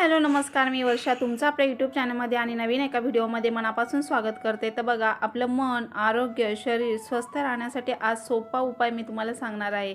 Hello नमस्कार. मी वर्षा तुमचं आपल्या यूट्यूब चॅनलमध्ये आणि नवीन एका व्हिडिओमध्ये मनापासून स्वागत करते. तर बघा आपलं मन आरोग्य शरीर स्वस्थ राहण्यासाठी आज सोपा उपाय मी तुम्हाला सांगणार आहे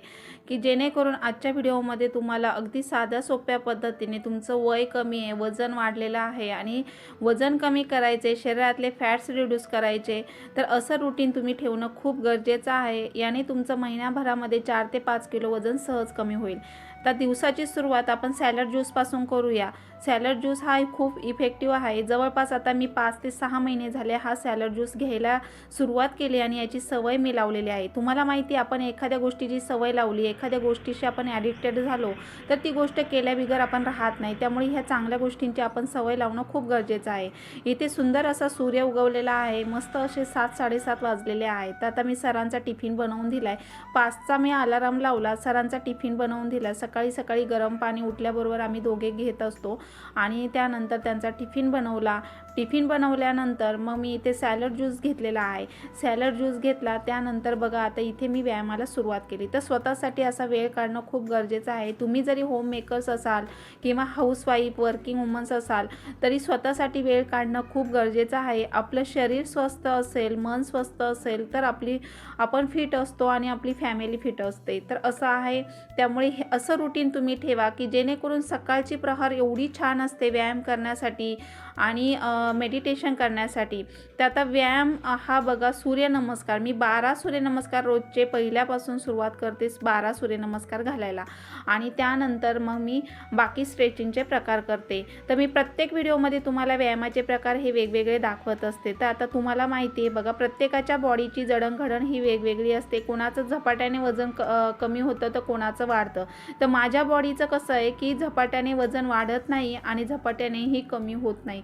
की जेणेकरून आजच्या व्हिडिओमध्ये तुम्हाला अगदी साध्या सोप्या पद्धतीने तुमचं वय कमी आहे वजन वाढलेलं आहे आणि वजन कमी करायचे शरीरातले फॅट्स रिड्यूस करायचे तर असं रुटीन तुम्ही ठेवणं खूप गरजेचं आहे. याने तुमचं महिन्याभरामध्ये चार ते पाच किलो वजन सहज कमी होईल. तर दिवसाची सुरुवात आपण सॅलड ज्यूसपासून करूया. सॅलड ज्यूस हा खूप इफेक्टिव्ह आहे. जवळपास आता मी पाच ते सहा महिने झाले हा सॅलड ज्यूस घ्यायला सुरुवात केली आणि याची सवय मी लावलेली आहे. तुम्हाला माहिती आहे, आपण एखाद्या गोष्टीची सवय लावली एखाद्या गोष्टीशी आपण ॲडिक्टेड झालो तर ती गोष्ट केल्याबिगर आपण राहत नाही. त्यामुळे ह्या चांगल्या गोष्टींची आपण सवय लावणं खूप गरजेचं आहे. इथे सुंदर असा सूर्य उगवलेला आहे. मस्त असे सात साडेसात वाजलेले आहेत. तर आता मी सरांचा टिफिन बनवून दिला आहे पाचचा मी अलाराम लावला सरांचा टिफिन बनवून दिला. सकाळी सकाळी गरम पाणी उठल्याबरोबर आम्ही दोघे घेत असतो. आणि त्यानंतर त्यांचा टिफिन बनवला. टिफिन बनवल्यानंतर मग मी इथे सॅलड ज्यूस घेतलेला आहे. सॅलड ज्यूस घेतला त्यानंतर बघा आता इथे मी व्यायामाला सुरुवात केली. तर स्वतःसाठी असा वेळ काढणं खूप गरजेचं आहे. तुम्ही जरी होम मेकर्स असाल किंवा हाऊसवाईफ वर्किंग वुमन्स असाल तरी स्वतःसाठी वेळ काढणं खूप गरजेचं आहे. आपलं शरीर स्वस्थ असेल मन स्वस्थ असेल तर आपली आपण फिट असतो आणि आपली फॅमिली फिट असते. तर असं आहे. त्यामुळे हे असं रुटीन तुम्ही ठेवा की जेणेकरून सकाळची प्रहार एवढी छान असते व्यायाम करण्यासाठी. आणि मेडिटेशन करण्यासाठी. तर आता व्यायाम हा बघा सूर्यनमस्कार. मी बारा सूर्यनमस्कार रोजचे पहिल्यापासून सुरुवात करते बारा सूर्यनमस्कार घालायला. आणि त्यानंतर मग मी बाकी स्ट्रेचिंगचे प्रकार करते. तर मी प्रत्येक व्हिडिओमध्ये तुम्हाला व्यायामाचे प्रकार हे वेगवेगळे दाखवत असते. तर आता तुम्हाला माहिती आहे बघा प्रत्येकाच्या बॉडीची जडणघडण ही वेगवेगळी असते. कोणाचं झपाट्याने वजन क कमी होतं तर कोणाचं वाढतं. तर माझ्या बॉडीचं कसं आहे की झपाट्याने वजन वाढत नाही आणि झपाट्यानेही कमी होत नाही.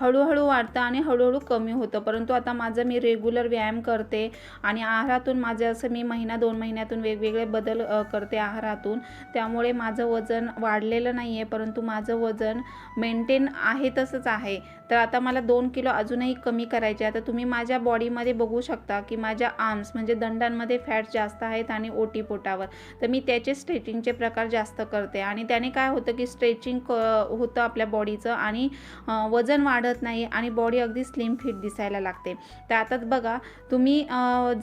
हळूहळू वाढतं आणि हळूहळू कमी होतं. परंतु आता माझं मी रेग्युलर व्यायाम करते आणि आहारातून माझं असं मी महिना दोन महिन्यातून वेगवेगळे बदल करते आहारातून. त्यामुळे माझं वजन वाढलेलं नाही आहे परंतु माझं वजन मेंटेन आहे तसंच आहे. तर आता मला दोन किलो अजूनही कमी करायचे आता तुम्ही माझ्या बॉडीमध्ये बघू शकता की माझ्या आर्म्स म्हणजे दंडांमध्ये फॅट जास्त आहेत आणि ओटी पोटावर. तर मी त्याचे स्ट्रेचिंगचे प्रकार जास्त करते. आणि त्याने काय होतं की स्ट्रेचिंग क होतं आपल्या बॉडीचं आणि वजन वाढ पडत नाही आणि बॉडी अगदी स्लिम फिट दिसायला लागते. तर आता बघा तुम्ही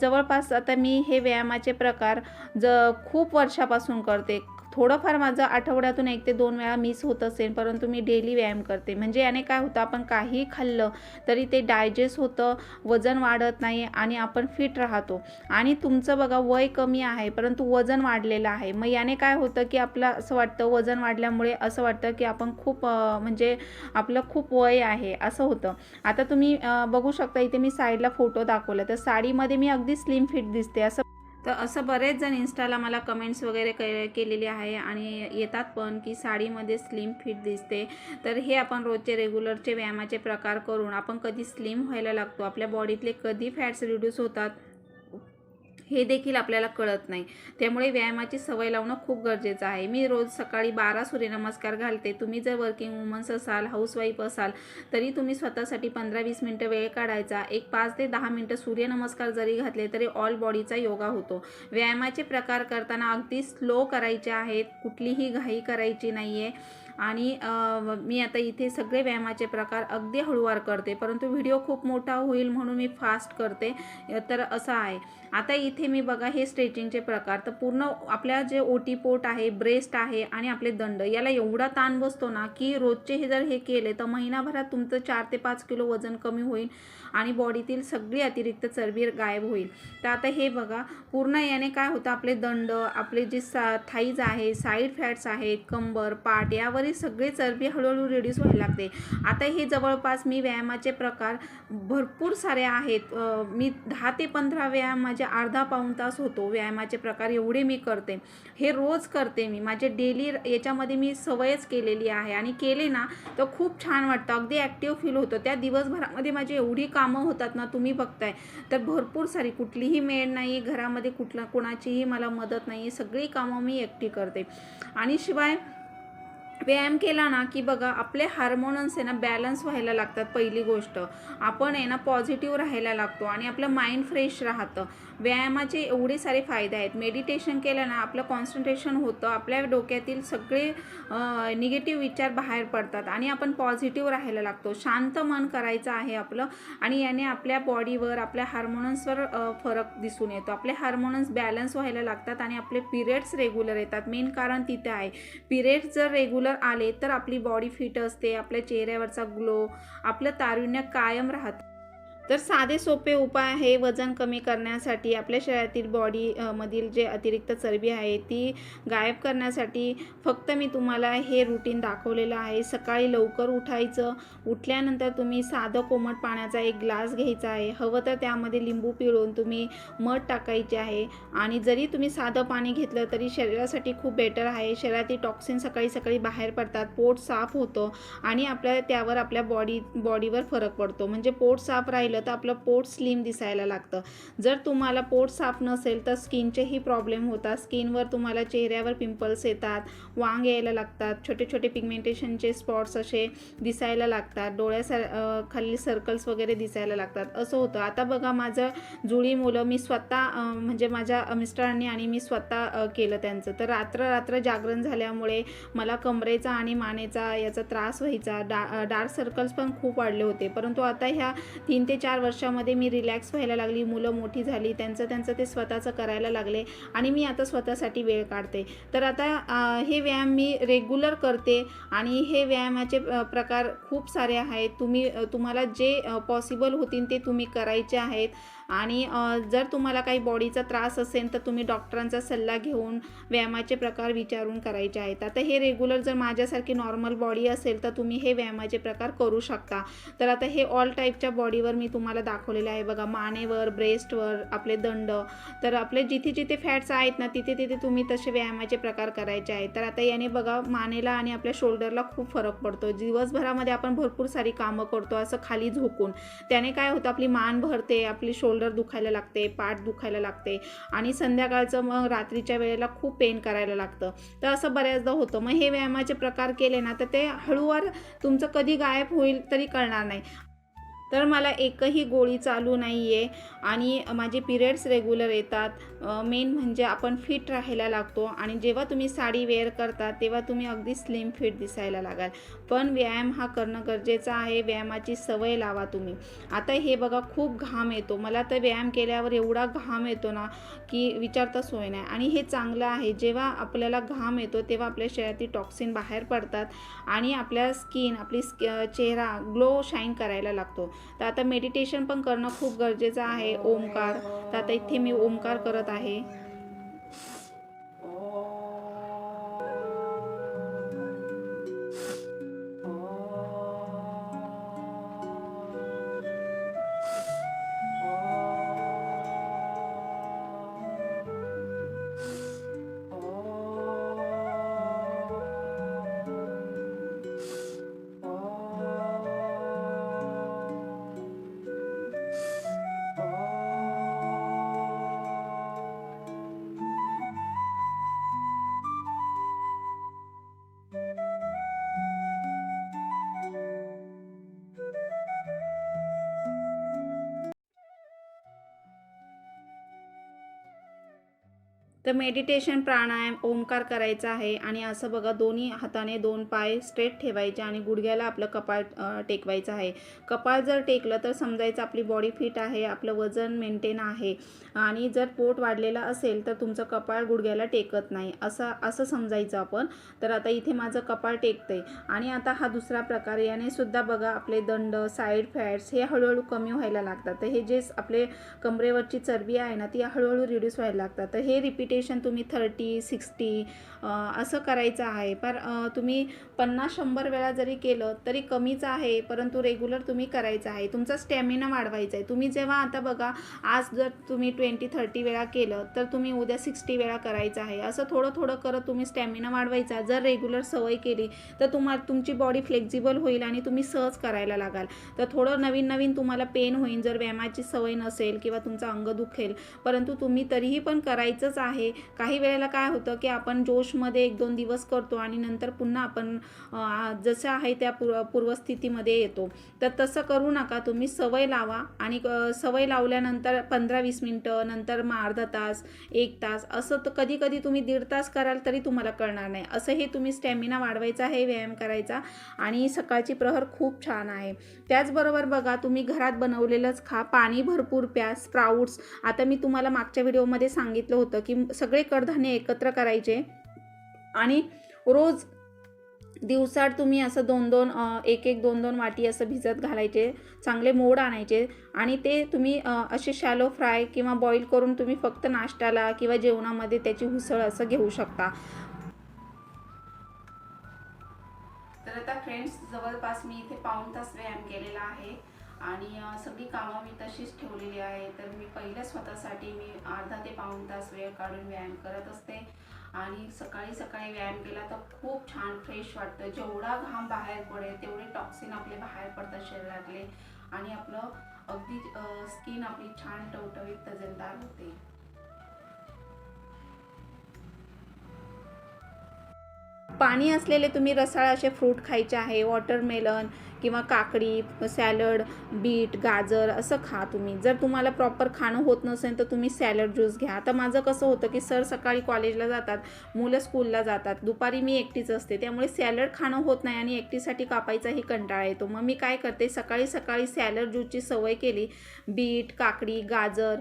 जवळपास आता मी हे व्यायामाचे प्रकार ज खूप वर्षापासून करते. थोडंफार माझं आठवड्यातून एक ते दोन वेळा मिस होत असेल परंतु मी डेली व्यायाम करते. म्हणजे याने काय होतं आपण काही खाल्लं तरी ते डायजेस्ट होतं वजन वाढत नाही आणि आपण फिट राहतो. आणि तुमचं बघा वय कमी आहे परंतु वजन वाढलेलं आहे. मग याने काय होतं की आपलं असं वाटतं वजन वाढल्यामुळे असं वाटतं की आपण खूप म्हणजे आपलं खूप वय आहे असं होतं. आता तुम्ही बघू शकता इथे मी साईडला फोटो दाखवला. तर साडीमध्ये मी अगदी स्लिम फिट दिसते असं तर असं बरेच जण इन्स्टाला मला कमेंट्स वगैरे के केलेले आहे आणि येतात पण की साडीमध्ये स्लिम फिट दिसते. तर हे आपण रोजचे रेग्युलरचे व्यायामाचे प्रकार करून आपण कधी स्लिम व्हायला लागतो. आपल्या बॉडीतले कधी फॅट्स रिड्यूस होतात? हे देखील आपल्याला कळत नाही. त्यामुळे व्यायामाची सवय लावणं खूप गरजेचं आहे. मी रोज सकाळी बारा सूर्यनमस्कार घालते. तुम्ही जर वर्किंग वुमन्स असाल हाऊसवाईफ असाल तरी तुम्ही स्वतःसाठी पंधरा वीस मिनटं वेळ काढायचा. एक पाच ते दहा मिनटं सूर्यनमस्कार जरी घातले तरी ऑल बॉडीचा योगा होतो. व्यायामाचे प्रकार करताना अगदी स्लो करायचे आहेत. कुठलीही घाई करायची नाही आहे आणि मी आता इथे सगळे व्यायामाचे प्रकार अगदी हळूवार करते. परंतु व्हिडिओ खूप मोठा होईल म्हणून मी फास्ट करते. तर असं आहे. आता इथे मी बघा हे स्ट्रेचिंगचे प्रकार. तर पूर्ण आपल्या जे ओटीपोट आहे ब्रेस्ट आहे आणि आपले दंड याला एवढा ताण बसतो ना की रोजचे हे जर हे केले तर महिनाभरात तुमचं चार ते पाच किलो वजन कमी होईल आणि बॉडीतील सगळी अतिरिक्त चरबी गायब होईल. तर आता हे बघा पूर्ण याने काय होतं आपले दंड आपले जे सा थाईज आहे साईड फॅट्स आहेत कंबर पाठ यावरील सगळे चरबी हळूहळू रिड्यूस व्हायला लागते. आता हे जवळपास मी व्यायामाचे प्रकार भरपूर सारे आहेत. मी दहा ते पंधरा व्यायाम माझे अर्धा पाऊण तास होतो व्यायामाचे प्रकार एवढे मी करते. हे रोज करते मी. माझे डेली याच्यामध्ये मी सवयच केलेली आहे आणि केले ना तर खूप छान वाटतं. अगदी ॲक्टिव्ह फील होतं. त्या दिवसभरामध्ये माझी एवढी कामं होतात ना तुम्ही बघताय. तर भरपूर सारी कुठलीही मेळ नाही घरामध्ये कुठला कोणाचीही मला मदत नाही सगळी कामं मी एकटी करते. आणि शिवाय व्यायाम केला ना की बघा आपले हार्मोनन्स आहे ना बॅलन्स व्हायला लागतात पहिली गोष्ट. आपण आहे ना पॉझिटिव्ह राहायला लागतो आणि आपलं माइंड फ्रेश राहतं. व्यायामाचे एवढे सारे फायदे आहेत. मेडिटेशन केलं ना आपलं कॉन्सन्ट्रेशन होतं आपल्या डोक्यातील सगळे निगेटिव्ह विचार बाहेर पडतात आणि आपण पॉझिटिव्ह राहायला लागतो. शांत मन करायचं आहे आपलं आणि याने आपल्या बॉडीवर आपल्या हार्मोनन्सवर फरक दिसून येतो. आपले हार्मोनन्स बॅलन्स व्हायला लागतात आणि आपले पिरियड्स रेग्युलर येतात. मेन कारण तिथे आहे. पिरियड्स जर रेग्युलर आले तर आपली बॉडी फिट असते आपल्या चेहऱ्यावरचा ग्लो आपलं तारुण्य कायम राहतं. तर साधे सोपे उपाय हे वजन कमी करण्यासाठी. आपल्या शरीरातील बॉडी मधील जे अतिरिक्त चरबी आहे ती गायब करण्यासाठी फक्त मी तुम्हाला हे रुटीन दाखवलेलं आहे. सकाळी लवकर उठायचं. उठल्यानंतर तुम्ही साधं कोमट पाण्याचा एक ग्लास घ्यायचा आहे. हवं तर त्यामध्ये लिंबू पिळून तुम्ही मध टाकायचे आहे. आणि जरी तुम्ही साधं पाणी घेतलं तरी शरीरासाठी खूप बेटर आहे. शरीरातील टॉक्सिन सकाळी सकाळी बाहेर पडतात. पोट साफ होतं आणि आपल्या त्यावर आपल्या बॉडी बॉडीवर फरक पडतो. म्हणजे पोट साफ राहिलं तर आपलं पोट स्लिम दिसायला लागतं. जर तुम्हाला पोट साफ नसेल तर स्किनचेही प्रॉब्लेम होतात. स्किनवर तुम्हाला चेहऱ्यावर पिंपल्स येतात वांग यायला लागतात छोटे छोटे पिगमेंटेशनचे स्पॉट्स असे दिसायला लागतात. डोळ्यासार खाली सर्कल्स वगैरे दिसायला लागतात. असं होतं. आता बघा माझं जुळी मुलं मी स्वतः म्हणजे माझ्या मिस्टरांनी आणि मी स्वतः केलं त्यांचं. तर रात्र रात्र जागरण झाल्यामुळे मला कमरेचा आणि मानेचा याचा त्रास व्हायचा. डा डार्क सर्कल्स पण खूप वाढले होते. परंतु आता ह्या तीन ते चार वर्षामध्ये मी रिलॅक्स व्हायला लागली मुलं मोठी झाली त्यांचं त्यांचं ते स्वतःचं करायला लागले आणि मी आता स्वतःसाठी वेळ काढते. तर आता हे व्यायाम मी रेग्युलर करते आणि हे व्यायामाचे प्रकार खूप सारे आहेत. तुम्ही तुम्हाला जे पॉसिबल होतील ते तुम्ही करायचे आहेत. आणि जर तुम्हाला काही बॉडीचा त्रास असेल तर तुम्ही डॉक्टरांचा सल्ला घेऊन व्यायामाचे प्रकार विचारून करायचे आहेत. आता हे रेग्युलर जर माझ्यासारखी नॉर्मल बॉडी असेल तर तुम्ही हे व्यायामाचे प्रकार करू शकता. तर आता हे ऑल टाईपच्या बॉडीवर मी तुम्हाला दाखवलेले आहे. बघा मानेवर ब्रेस्टवर आपले दंड. तर आपले जिथे जिथे फॅट्स आहेत ना तिथे तिथे तुम्ही तसे व्यायामाचे प्रकार करायचे आहेत. तर आता याने बघा मानेला आणि आपल्या शोल्डरला खूप फरक पडतो. दिवसभरामध्ये आपण भरपूर सारी कामं करतो असं खाली झोकून. त्याने काय होतं आपली मान भरते आपली शोल्डर दुखायला लागते पाठ दुखायला लागते आणि संध्याकाळचं मग रात्रीच्या वेळेला खूप पेन करायला लागतं. तर असं बऱ्याचदा होतं. मग हे व्यायामाचे प्रकार केले ना तर ते हळूवार तुमचं कधी गायब होईल तरी कळणार नाही. तर मला एकही गोळी चालू नाही आहे आणि माझे पिरियड्स रेग्युलर येतात. मेन म्हणजे आपण फिट राहायला लागतो आणि जेव्हा तुम्ही साडी वेअर करता तेव्हा तुम्ही अगदी स्लिम फिट दिसायला लागाल. पण व्यायाम हा करणं गरजेचं आहे व्यायामाची सवय लावा तुम्ही. आता हे बघा खूप घाम येतो. मला तर व्यायाम केल्यावर एवढा घाम येतो ना की विचारता सोय नाही. आणि हे चांगलं आहे जेव्हा आपल्याला घाम येतो तेव्हा आपल्या शरीरातील टॉक्सिन बाहेर पडतात आणि आपल्या स्किन आपली स्क चेहरा ग्लो शाईन करायला लागतो. तर आता मेडिटेशन पण करणं खूप गरजेचं आहे ओमकार तर आता इथे मी ओमकार करत आहे. तर मेडिटेशन प्राणायाम ओंकार करायचा आहे. आणि असं बघा दोन्ही हाताने दोन पाय स्ट्रेट ठेवायचे आणि गुडघ्याला आपलं कपाळ टेकवायचं आहे. कपाळ जर टेकलं तर समजायचं आपली बॉडी फिट आहे आपलं वजन मेंटेन आहे. आणि जर पोट वाढलेलं असेल तर तुमचं कपाळ गुडघ्याला टेकत नाही. असं असं समजायचं आपण. तर आता इथे माझं कपाळ टेकतंय. आणि आता हा दुसरा प्रकार याने सुद्धा बघा आपले दंड साईड फॅट्स हे हळूहळू कमी व्हायला लागतात. तर हे जे आपले कमरेवरची चरबी आहे ना ती हळूहळू रिड्यूस व्हायला लागतात. तर हे रिपीटेशन तुम्ही थर्टी सिक्स्टी असं करायचं आहे. पर तुम्ही पन्नास शंभर वेळा जरी केलं तरी कमीच आहे परंतु रेग्युलर तुम्ही करायचं आहे. तुमचा स्टॅमिना वाढवायचा आहे. तुम्ही जेव्हा आता बघा आज जर तुम्ही ट्वेंटी थर्टी वेळा केलं तर तुम्ही उद्या सिक्स्टी वेळा करायचं आहे. असं थोडं थोडं करत तुम्ही स्टॅमिना वाढवायचा. जर रेग्युलर सवय केली तर तुम्हा तुमची बॉडी फ्लेक्झिबल होईल आणि तुम्ही सहज करायला लागाल. तर थोडं नवीन नवीन तुम्हाला पेन होईल. जर व्यायामाची सवय नसेल किंवा तुमचं अंग दुखेल परंतु तुम्ही तरीही पण करायचंच आहे. आहे काही वेळेला काय होतं की आपण जोशमध्ये एक दोन दिवस करतो आणि नंतर पुन्हा आपण जसं आहे त्या पूर्व पूर्वस्थितीमध्ये येतो. तर तसं करू नका. तुम्ही सवय लावा आणि सवय लावल्यानंतर पंधरा वीस मिनटं नंतर मग अर्धा तास एक तास असं तर कधी कधी तुम्ही दीड तास कराल तरी तुम्हाला कळणार नाही. असं हे तुम्ही स्टॅमिना वाढवायचा आहे व्यायाम करायचा आणि सकाळची प्रहर खूप छान आहे. त्याचबरोबर बघा तुम्ही घरात बनवलेलंच खा. पाणी भरपूर प्या स्प्राऊट्स आता मी तुम्हाला मागच्या व्हिडिओमध्ये सांगितलं होतं की सगळे कडधान्य एकत्र करायचे. आणि रोज दिवसाड तुम्ही असं दोन दोन एक एक दोन दोन वाटी असं भिजत घालायचे चांगले मोड आणायचे आणि ते तुम्ही असे शॅलो फ्राय किंवा बॉईल करून तुम्ही फक्त नाश्त्याला किंवा जेवणामध्ये त्याची उसळ असं घेऊ शकता. तर आता फ्रेंड्स जवळपास मी इथे पाऊण तास व्यायाम केलेला आहे. आणि सगळी कामं मी तशीच ठेवलेली आहे. तर मी पहिल्या स्वतःसाठी मी अर्धा ते पाऊण तास वेळ काढून व्यायाम करत असते. आणि सकाळी सकाळी व्यायाम केला तर खूप छान फ्रेश वाटतं. जेवढा घाम बाहेर पडेल तेवढे टॉक्सिन आपले बाहेर पडतात शरीरातले. आणि आपलं अगदी स्किन आपली छान टवटवीत तजनदार होते. पाणी असलेले तुम्ही रसाळ असे फ्रूट खायचे आहे वॉटरमेलन किंवा काकडी सॅलड बीट गाजर असं खा तुम्ही. जर तुम्हाला प्रॉपर खाणं होत नसेल तर तुम्ही सॅलड ज्यूस घ्या. आता माझं कसं होतं की सर सकाळी कॉलेजला जातात मुलं स्कूलला जातात. दुपारी मी एकटीच असते. त्यामुळे सॅलड खाणं होत नाही आणि एकटीसाठी कापायचाही कंटाळा येतो. मग मी काय करते सकाळी सकाळी सॅलड ज्यूसची सवय केली. बीट काकडी गाजर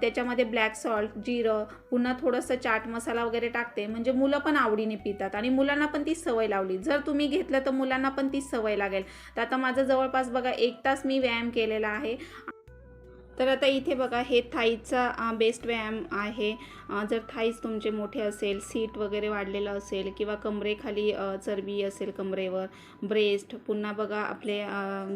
त्याच्यामध्ये ब्लॅक सॉल्ट जिरं पुन्हा थोडंसं चाट मसाला वगैरे टाकते. म्हणजे मुलं पण आवडीने पितात आणि मुलांना पण ती सवय लावली. जर तुम्ही घेतलं तर मुलांना पण ती सवय लागेल. तर आता माझं जवळपास बघा एक तास मी व्यायाम केलेला आहे. तर आता इथे बघा हे थाईचा बेस्ट व्यायाम आहे. जर थाईज तुमचे मोठे असेल सीट वगैरे वाढलेलं असेल किंवा कमरेखाली चरबी असेल कमरेवर ब्रेस्ट पुन्हा बघा आपले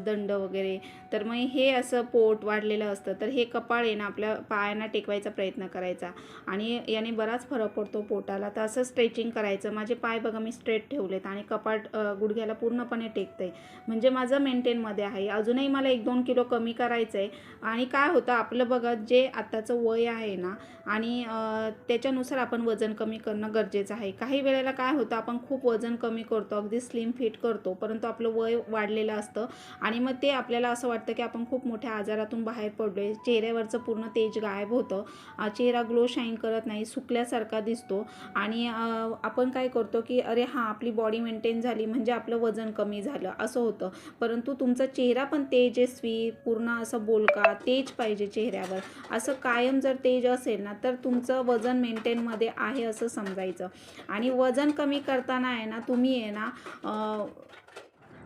दंड वगैरे तर मग हे असं पोट वाढलेलं असतं तर हे कपाळ आहे ना आपल्या पायांना टेकवायचा प्रयत्न करायचा. आणि याने बराच फरक पडतो पोटाला तर असं स्ट्रेचिंग करायचं. माझे पाय बघा मी स्ट्रेट ठेवलेत आणि कपाट गुडघ्याला पूर्णपणे टेकते म्हणजे माझं मेंटेनमध्ये आहे. अजूनही मला एक दोन किलो कमी करायचं आहे आणि काय होतं आपलं बघा जे आत्ताचं वय आहे ना आणि त्याच्यानुसार आपण वजन कमी करणं गरजेचं आहे. काही वेळेला काय होतं आपण खूप वजन कमी करतो अगदी स्लिम फिट करतो परंतु आपलं वय वाढलेलं असतं आणि मग ते आपल्याला असं वाटतं की आपण खूप मोठ्या आजारातून बाहेर पडलो आहे चेहऱ्यावरचं पूर्ण तेज गायब होतं. चेहरा ग्लो शाईन करत नाही सुकल्यासारखा दिसतो आणि आपण काय करतो की अरे हां आपली बॉडी मेंटेन झाली म्हणजे आपलं वजन कमी झालं असं होतं. परंतु तुमचा चेहरा पण तेजस्वी पूर्ण असं बोलका तेज पाहिजे चेहऱ्यावर. असं कायम जर तेज असेल ना तर तुमचं वजन मेंटेनमध्ये आहे असं समजायचं. आणि वजन कमी करताना आहे ना तुम्ही आहे ना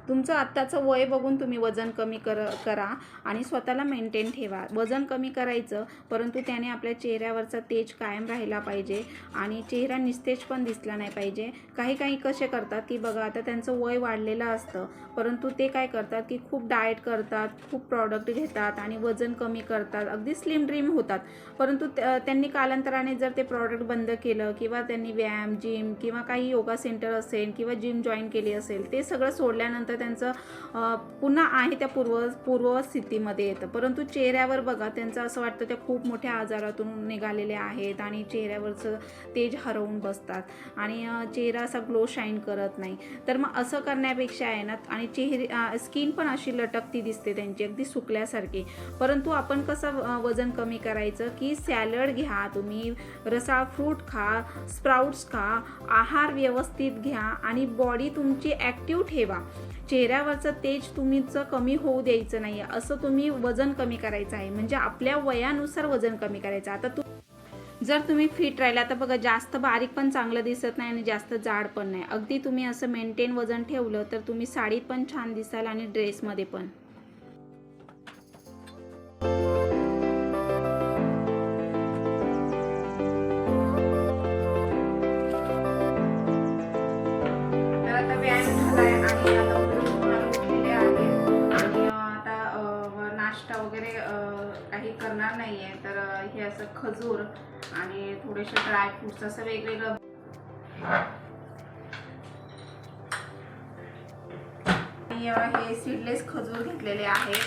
तुमचं आत्ताचं वय बघून तुम्ही वजन कमी कर करा आणि स्वतःला मेंटेन ठेवा. वजन कमी करायचं परंतु त्याने आपल्या चेहऱ्यावरचा तेज कायम राहिला पाहिजे आणि चेहरा निस्तेज पण दिसला नाही पाहिजे. काही काही कसे करतात की बघा आता त्यांचं वय वाढलेलं असतं परंतु ते काय करतात की खूप डाएट करतात खूप प्रॉडक्ट घेतात आणि वजन कमी करतात. अगदी स्लिम ड्रीम होतात. परंतु त्या- त्यांनी कालांतराने जर ते प्रॉडक्ट बंद केलं किंवा त्यांनी व्यायाम जिम किंवा काही योगा सेंटर असेल किंवा जिम जॉईन केली असेल ते सगळं सोडल्यानंतर त्यांचं पुन्हा आहे त्या पूर्व पूर्व स्थितीमध्ये येतं. परंतु चेहऱ्यावर बघा त्यांचं असं वाटतं त्या खूप मोठ्या आजारातून निघालेले आहेत आणि चेहऱ्यावरचं तेज हरवून बसतात आणि चेहरा असा ग्लो शाईन करत नाही. तर मग असं करण्यापेक्षा आहे ना आणि चेहरे स्किन पण अशी लटकती दिसते त्यांची अगदी सुकल्यासारखी. परंतु आपण कसं वजन कमी करायचं की सॅलड घ्या तुम्ही रसाळ फ्रूट खा स्प्राउट्स खा आहार व्यवस्थित घ्या आणि बॉडी तुमची ॲक्टिव्ह ठेवा. चेहऱ्यावरचं तेज तुम्हीचं कमी होऊ द्यायचं नाही असं तुम्ही वजन कमी करायचं आहे. म्हणजे आपल्या वयानुसार वजन कमी करायचं. आता तू जर तुम्ही फिट राहिला तर बघा जास्त बारीक पण चांगलं दिसत नाही आणि जास्त जाड पण नाही. अगदी तुम्ही असं मेंटेन वजन ठेवलं तर तुम्ही साडीत पण छान दिसाल आणि ड्रेसमध्ये पण. असं खजूर आणि थोडेसे ड्रायफ्रुट्स असं वेगवेगळं. आणि हे सीडलेस खजूर घेतलेले आहेत.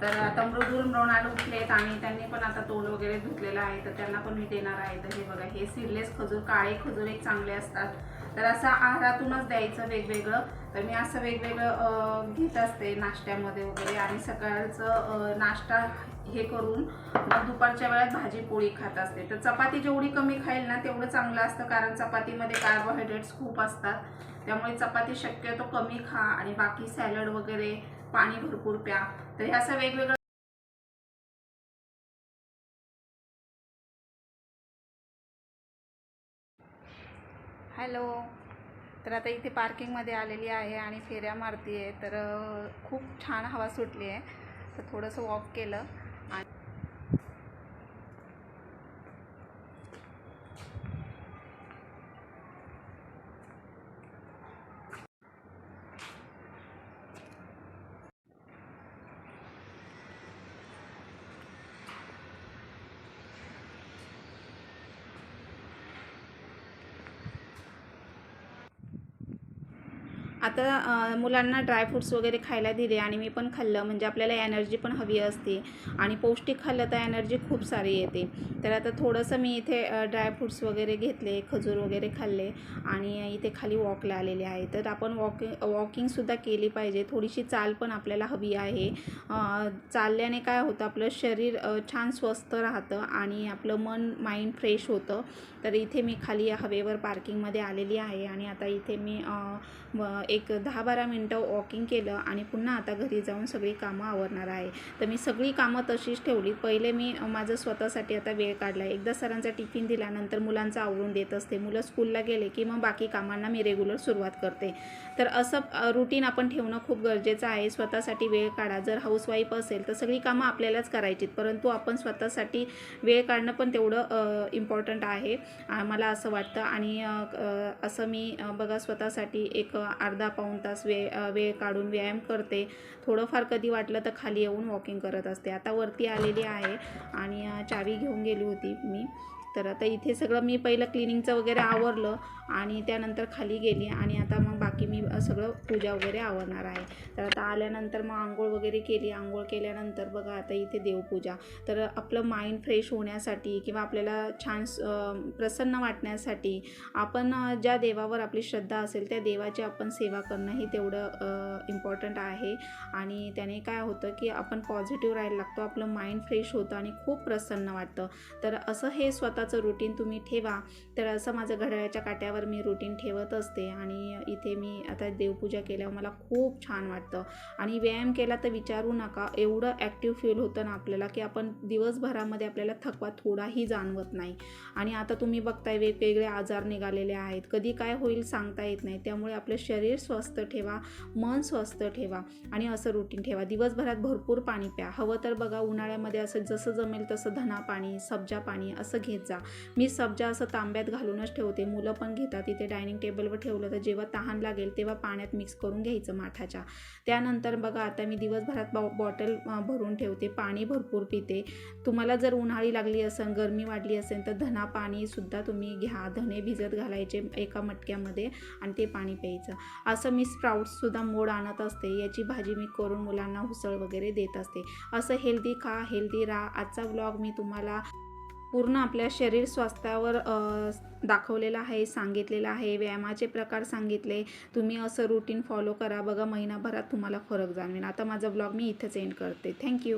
तर आता मृदूल मृणाल उठलेत आणि त्यांनी पण आता तोंड वगैरे धुतलेलं आहे तर त्यांना पण मी देणार आहे. तर हे बघा हे सीडलेस खजूर काळे खजूर एक चांगले असतात. तर असं आहारातूनच द्यायचं वेगवेगळं. तर मी असं वेगवेगळं घेत असते नाश्त्यामध्ये वगैरे आणि सकाळचं नाश्ता हे करून मग दुपारच्या वेळात भाजी पोळी खात असते. तर चपाती जेवढी कमी खाईल ना तेवढं चांगलं असतं कारण चपातीमध्ये कार्बोहायड्रेट्स खूप असतात. त्यामुळे चपाती शक्यतो कमी खा आणि बाकी सॅलड वगैरे पाणी भरपूर प्या. तर हे असं वेगवेगळं हॅलो. तर आता इथे पार्किंगमध्ये आलेली आहे आणि फेऱ्या मारती आहे तर खूप छान हवा सुटली आहे तर थोडंसं वॉक केलं आणि आता मुलांना ड्रायफ्रूट्स वगैरे खायला दिले आणि मी पण खाल्लं. म्हणजे आपल्याला एनर्जी पण हवी असते आणि पौष्टिक खाल्लं तर एनर्जी खूप सारी येते. तर आता थोडंसं मी इथे ड्रायफ्रूट्स वगैरे घेतले खजूर वगैरे खाल्ले आणि इथे खाली वॉकला आलेले आहे. तर आपण वॉकिंग वॉकिंगसुद्धा केली पाहिजे. थोडीशी चाल पण आपल्याला हवी आहे. चालल्याने काय होतं आपलं शरीर छान स्वस्थ राहतं आणि आपलं मन माइंड फ्रेश होतं. तर इथे मी खाली हवेवर पार्किंगमध्ये आलेली आहे आणि आता इथे मी एक दहा बारा मिनटं वॉकिंग केलं आणि पुन्हा आता घरी जाऊन सगळी कामं आवरणार आहे. तर मी सगळी कामं तशीच ठेवली. पहिले मी माझं स्वतःसाठी आता वेळ काढला. एकदा सरांचा टिफिन दिल्यानंतर मुलांचं आवरून देत असते. मुलं स्कूलला गेले की मग बाकी कामांना मी रेग्युलर सुरुवात करते. तर असं रुटीन आपण ठेवणं खूप गरजेचं आहे. स्वतःसाठी वेळ काढा. जर हाऊसवाईफ असेल तर सगळी कामं आपल्यालाच करायची परंतु आपण स्वतःसाठी वेळ काढणं पण तेवढं इम्पॉर्टंट आहे मला असं वाटतं. आणि असं मी बघा स्वतःसाठी एक अर्ध अर्धा पाऊण तास वेळ वेळ काढून व्यायाम करते. थोडंफार कधी वाटलं तर खाली येऊन वॉकिंग करत असते. आता वरती आलेली आहे आणि चावी घेऊन गेली होती मी. तर आता इथे सगळं मी पहिलं क्लिनिंगचं वगैरे आवरलं आणि त्यानंतर खाली गेली आणि आता मग बाकी मी सगळं पूजा वगैरे आवरणार आहे. तर आता आल्यानंतर मग आंघोळ वगैरे केली. आंघोळ केल्यानंतर बघा आता इथे देवपूजा. तर आपलं माइंड फ्रेश होण्यासाठी किंवा आपल्याला छान प्रसन्न वाटण्यासाठी आपण ज्या देवावर आपली श्रद्धा असेल त्या देवाची आपण सेवा करणं हे तेवढं इम्पॉर्टंट आहे. आणि त्याने काय होतं की आपण पॉझिटिव्ह राहायला लागतो. आपलं माइंड फ्रेश होतं आणि खूप प्रसन्न वाटतं. तर असं हे स्वतः स्वतःचं रुटीन तुम्ही ठेवा. तर असं माझं घड्याळ्याच्या काट्यावर मी रुटीन ठेवत असते आणि इथे मी आता देवपूजा केल्यावर मला खूप छान वाटतं. आणि व्यायाम केला तर विचारू नका एवढं ॲक्टिव्ह फील होतं ना आपल्याला की आपण दिवसभरामध्ये आपल्याला थकवा थोडाही जाणवत नाही. आणि आता तुम्ही बघताय वेगवेगळे आजार निघालेले आहेत. कधी काय होईल सांगता येत नाही. त्यामुळे आपलं शरीर स्वस्थ ठेवा मन स्वस्थ ठेवा आणि असं रुटीन ठेवा. दिवसभरात भरपूर पाणी प्या. हवं तर बघा उन्हाळ्यामध्ये असं जसं जमेल तसं धना पाणी सब्जा पाणी असं घेत जा. मी सब्जा असं तांब्यात घालूनच ठेवते. मुलं पण घेतात. तिथे डायनिंग टेबलवर ठेवलं तर जेव्हा तहान लागेल तेव्हा पाण्यात मिक्स करून घ्यायचं माठाच्या. त्यानंतर बघा आता मी दिवसभरात बॉ बॉटल भरून ठेवते. पाणी भरपूर पिते. तुम्हाला जर उन्हाळी लागली असेल गरमी वाढली असेल तर धना पाणीसुद्धा तुम्ही घ्या. धने भिजत घालायचे एका मटक्यामध्ये आणि ते पाणी प्यायचं. असं मी स्प्राउट्ससुद्धा मोड आणत असते. याची भाजी मी करून मुलांना उसळ वगैरे देत असते. असं हेल्दी खा हेल्दी राहा. आजचा व्लॉग मी तुम्हाला पूर्ण आपल्या शरीर स्वास्थ्यावर दाखवलेलं आहे सांगितलेलं आहे व्यायामाचे प्रकार सांगितले. तुम्ही असं रुटीन फॉलो करा. बघा महिनाभरात तुम्हाला फरक जाणवेल. आता माझा ब्लॉग मी इथंच एंड करते. थँक्यू